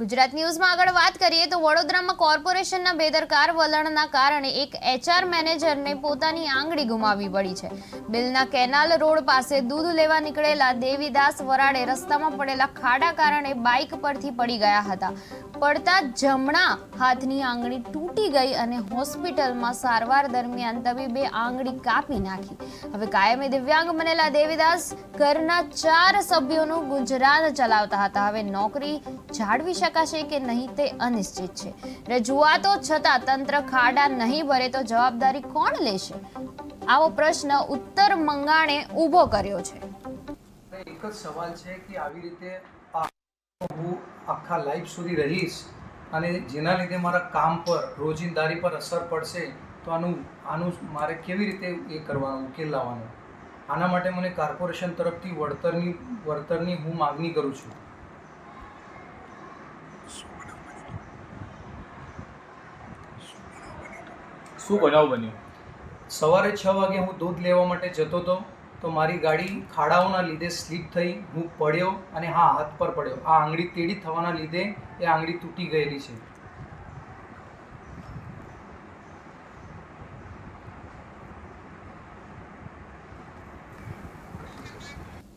ગુજરાત ન્યૂઝમાં આગળ વાત કરીએ તો વડોદરામાં કોર્પોરેશનના બેદરકાર વલણના કારણે એક એચઆર મેનેજરને પોતાની આંગળી ગુમાવવી પડી છે. બિલના કેનાલ રોડ પાસે દૂધ લેવા નીકળેલા દેવીદાસ વરાડે રસ્તામાં પડેલા ખાડા કારણે બાઇક પરથી પડી ગયા હતા. પડતા જમણા હાથની આંગળી તૂટી ગઈ અને હોસ્પિટલમાં સારવાર દરમિયાન તબીબે આંગળી કાપી નાખી. હવે કાયમી દિવ્યાંગ બનેલા દેવીદાસ ઘરના ચાર સભ્યોનું ગુજરાન ચલાવતા હતા. હવે નોકરી જાળવી શકાશે કે નહીં તે અનિશ્ચિત છે. રજૂઆતો છતાં તંત્ર ખાડા નહીં ભરે તો જવાબદારી કોણ લેશે? આવો પ્રશ્ન ઉત્તર મંગાણે ઊભો કર્યો છે. એક જ સવાલ છે કે આવી રીતે હું આખા લાઈફ સુધી રહીશ અને જેના લીધે મારા કામ પર રોજિંદારી પર અસર પડશે તો આનું આનું મારે કેવી રીતે એ કરવાનું ઉકેલ લાવવાનો? આના માટે મને કોર્પોરેશન તરફથી વળતરની વળતરની હું માગણી કરું છું. શું બનાવ બન્યું? સવારે છ વાગે હું દૂધ લેવા માટે જતો હતો તો મારી ગાડી ખાડાઓના લીધે સ્લીપ થઈ, હું પડ્યો અને હા, હાથ પર પડ્યો. આ આંગળી તેડી થવાના લીધે એ આંગળી તૂટી ગયેલી છે.